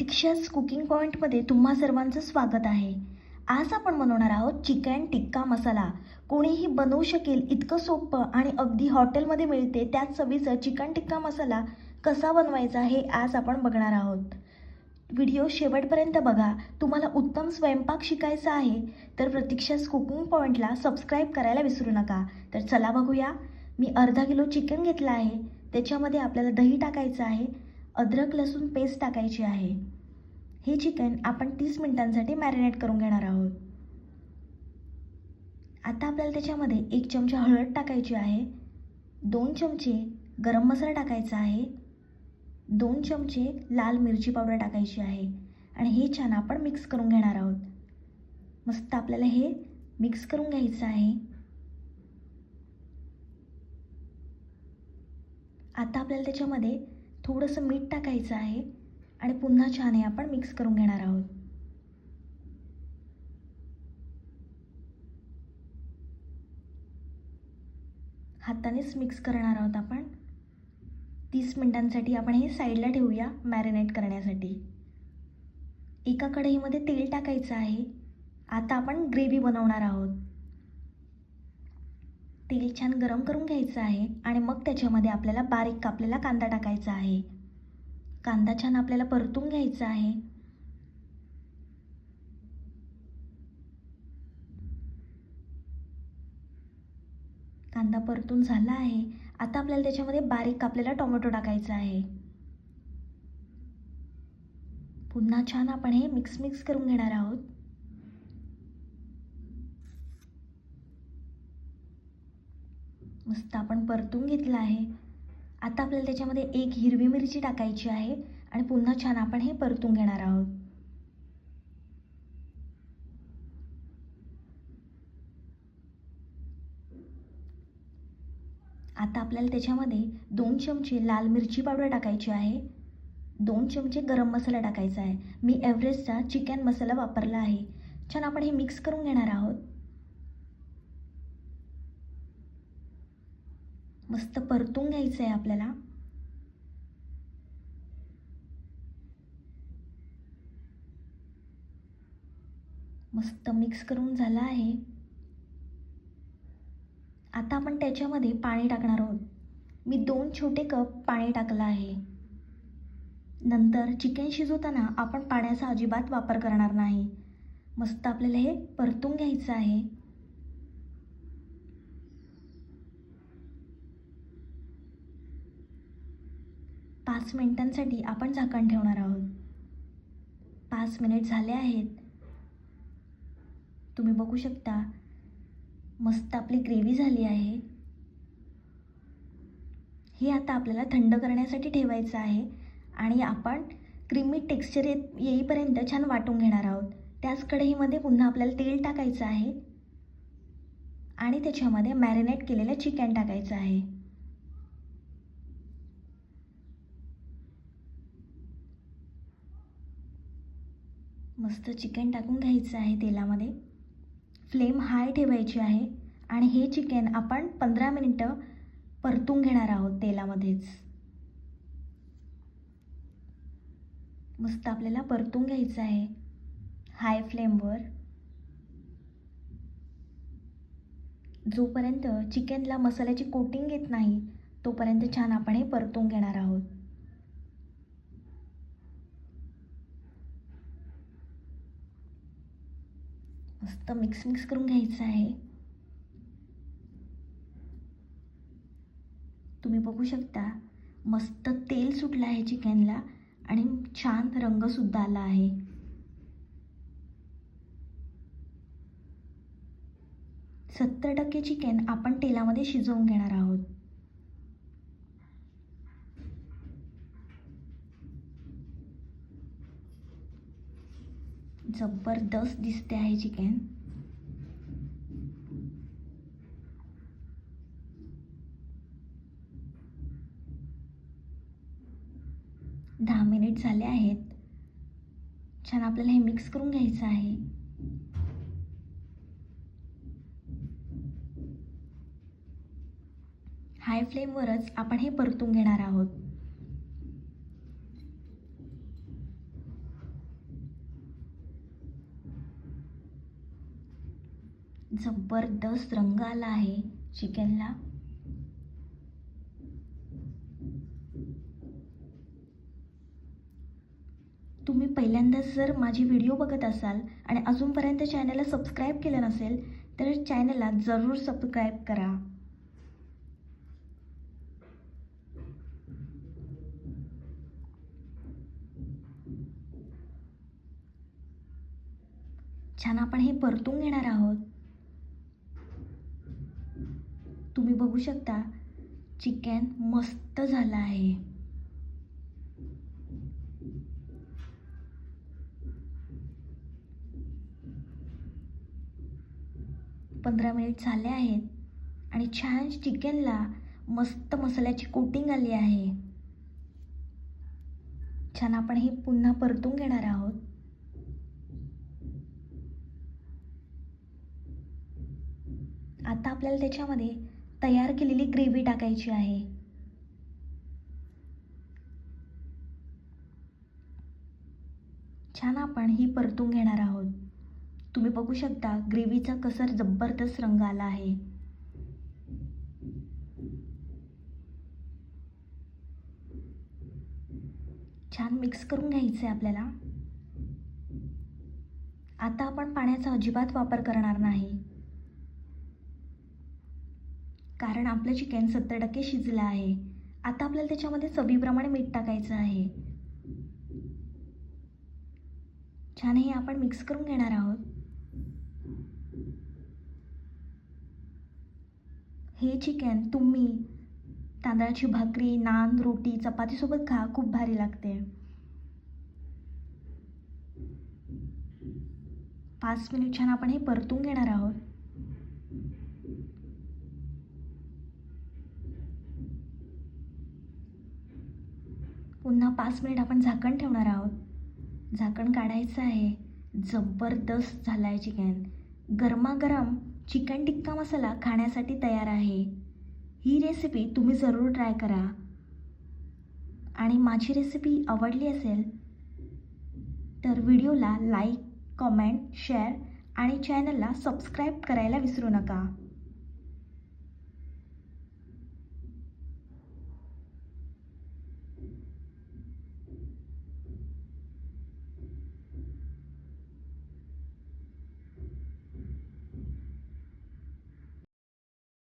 दीक्षाज cooking पॉईंटमध्ये तुम्हा सर्वांचं स्वागत आहे. आज आपण बनवणार आहोत चिकन टिक्का मसाला. कोणीही बनवू शकेल इतकं सोपं आणि अगदी हॉटेलमध्ये मिळते त्याच चवीचं चिकन टिक्का मसाला कसा बनवायचा हे आज आपण बघणार आहोत. व्हिडिओ शेवटपर्यंत बघा. तुम्हाला उत्तम स्वयंपाक शिकायचा आहे तर प्रतीक्षाज कुकिंग पॉईंटला सबस्क्राईब करायला विसरू नका. तर चला बघूया. मी अर्धा किलो चिकन घेतलं आहे. त्याच्यामध्ये आपल्याला दही टाकायचं आहे. अद्रक लसूण पेस्ट टाकायची आहे. हे चिकन आपण तीस मिनिटांसाठी मॅरिनेट करून घेणार आहोत. आता आपल्याला त्याच्यामध्ये एक चमचा हळद टाकायची आहे. दोन चमचे गरम मसाला टाकायचा आहे. दोन चमचे लाल मिरची पावडर टाकायची आहे. आणि हे छान आपण मिक्स करून घेणार आहोत. मस्त आपल्याला हे मिक्स करून घ्यायचं आहे. आता आपल्याला त्याच्यामध्ये थोडंसं मीठ टाकायचं आहे आणि पुन्हा छान हे आपण मिक्स करून घेणार आहोत. हातानेच मिक्स करणार आहोत आपण. तीस मिनटांसाठी आपण हे साईडला ठेवूया मॅरिनेट करण्यासाठी. एका कढईमध्ये तेल टाकायचं आहे. आता आपण ग्रेव्ही बनवणार आहोत. तेल छान गरम करून घ्यायचं आहे आणि मग त्याच्यामध्ये आपल्याला बारीक कापलेला कांदा टाकायचा आहे. कांदा छान आपल्याला परतून घ्यायचा आहे. कांदा परतून झाला आहे. आता आपल्याला त्याच्यामध्ये बारीक कापलेला टोमॅटो टाकायचा आहे. पुन्हा छान आपण हे मिक्स मिक्स करून घेणार आहोत. मस्त आपण परतून घेतलं आहे. आता आपल्याला त्याच्यामध्ये एक हिरवी मिरची टाकायची आहे आणि पुन्हा छान आपण हे परतून घेणार आहोत. आता आपल्याला त्याच्यामध्ये दोन चमचे लाल मिरची पावडर टाकायची आहे. दोन चमचे गरम मसाला टाकायचा आहे. मी एव्हरेस्टचा चिकन मसाला वापरला आहे. छान आपण हे मिक्स करून घेणार आहोत. मस्त परतून घ्यायचं आहे आपल्याला. मस्त मिक्स करून झालं आहे. आता आपण त्याच्यामध्ये पाणी टाकणार आहोत. मी दोन छोटे कप पाणी टाकलं आहे. नंतर चिकन शिजवताना आपण पाण्याचा अजिबात वापर करणार नाही. मस्त आपल्याला हे परतून घ्यायचं आहे. पाच मिनिटांसाठी आपण झाकण ठेवणार आहोत. पाच मिनिट झाले आहेत. तुम्ही बघू शकता मस्त आपली ग्रेव्ही झाली आहे. हे आता आपल्याला थंड करण्यासाठी ठेवायचं आहे आणि आपण क्रीमी टेक्स्चर येत येईपर्यंत छान वाटून घेणार आहोत. त्याच कढईमध्ये पुन्हा आपल्याला तेल टाकायचं आहे आणि त्याच्यामध्ये मॅरिनेट केलेलं चिकन टाकायचं आहे. मस्त चिकन टाकून घ्यायचं आहे तेलामध्ये. फ्लेम हाय ठेवायची आहे आणि हे चिकन आपण पंधरा मिनटं परतून घेणार आहोत तेलामध्येच. मस्त आपल्याला परतून घ्यायचं आहे हाय फ्लेमवर. जोपर्यंत चिकनला मसाल्याची कोटिंग येत नाही तोपर्यंत छान आपण हे परतून घेणार आहोत. मस्त मिक्स मिक्स करून घ्यायचं आहे. तुम्ही बघू शकता मस्त तेल सुटलं आहे चिकनला आणि छान रंगसुद्धा आला आहे. सत्तर टक्के चिकन आपण तेलामध्ये शिजवून घेणार आहोत. जबरदस्त दिसते आहे चिकन दहा मिनिट झाले आहेत. छान आपल्याला हे मिक्स करून घ्यायचं आहे. हाय फ्लेमवरच आपण हे परतून घेणार आहोत. जबरदस्त रंग आला आहे चिकनला. तुम्ही पहिल्यांदाच जर माझी व्हिडिओ बघत असाल आणि अजूनपर्यंत चॅनलला सबस्क्राईब केलं नसेल तर चॅनलला जरूर सबस्क्राईब करा. छान आपण हे परतून घेणार आहोत. तुम्ही बघू शकता चिकन मस्त झालं आहे. पंधरा मिनिट झाले आहेत आणि छान चिकनला मस्त मसाल्याची कोटिंग आली आहे. छान आपण हे पुन्हा परतून घेणार आहोत. आता आपल्याला त्याच्यामध्ये तयार केलेली ग्रेव्ही टाकायची आहे. छान आपण ही परतून घेणार आहोत. तुम्ही बघू शकता ग्रेव्हीचा कसर जबरदस्त रंग आला आहे. छान मिक्स करून घ्यायचं आहे आपल्याला. आता आपण पाण्याचा अजिबात वापर करणार नाही. कारण आपलं चिकन सत्तर टक्के शिजलं आहे. आता आपल्याला त्याच्यामध्ये चवीप्रमाणे मीठ टाकायचं आहे. छान हे आपण मिक्स करून घेणार आहोत. हे चिकन तुम्ही तांदळाची भाकरी नान रोटी चपातीसोबत खा खूप भारी लागते. पाच मिनिट छान आपण हे परतून घेणार आहोत. पुन्हा पाच मिनिट आपण झाकण ठेवणार आहोत. झाकण काढायचं आहे. जबरदस्त झाला आहे चिकन गरमागरम चिकन टिक्का मसाला खाण्यासाठी तयार आहे. ही रेसिपी तुम्ही जरूर ट्राय करा. आणि माझी रेसिपी आवडली असेल तर व्हिडिओला लाईक कॉमेंट शेअर आणि चॅनलला सबस्क्राईब करायला विसरू नका.